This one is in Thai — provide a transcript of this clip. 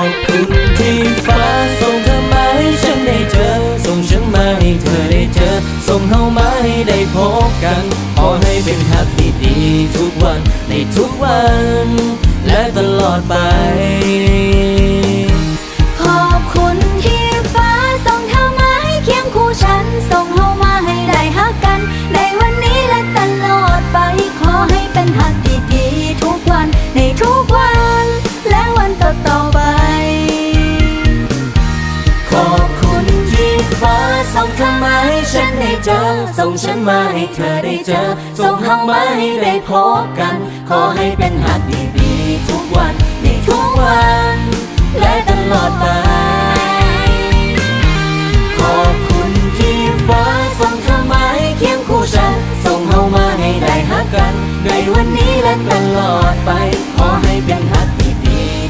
อบคุณที่ฟ้าส่งเธอมาให้ฉันได้เจอ ส่งฉันมาให้เธอได้เจอ ส่งเฮามาให้ได้พบกัน ขอให้เป็นฮักดีๆทุกวันในทุกวัน และตลอดไป ส่งเธอมาให้ฉันได้เจอ ส่งฉันมาให้เธอได้เจอ ส่งเฮามาให้ได้พบกัน ขอให้เป็นหักดีๆทุกวันในทุกวัน และตลอดไป ขอบคุณที่ฟ้าส่งเธอมาให้เคียงคู่ฉัน ส่งเฮามาให้ได้หักกัน ในวันนี้และตลอดไปขอ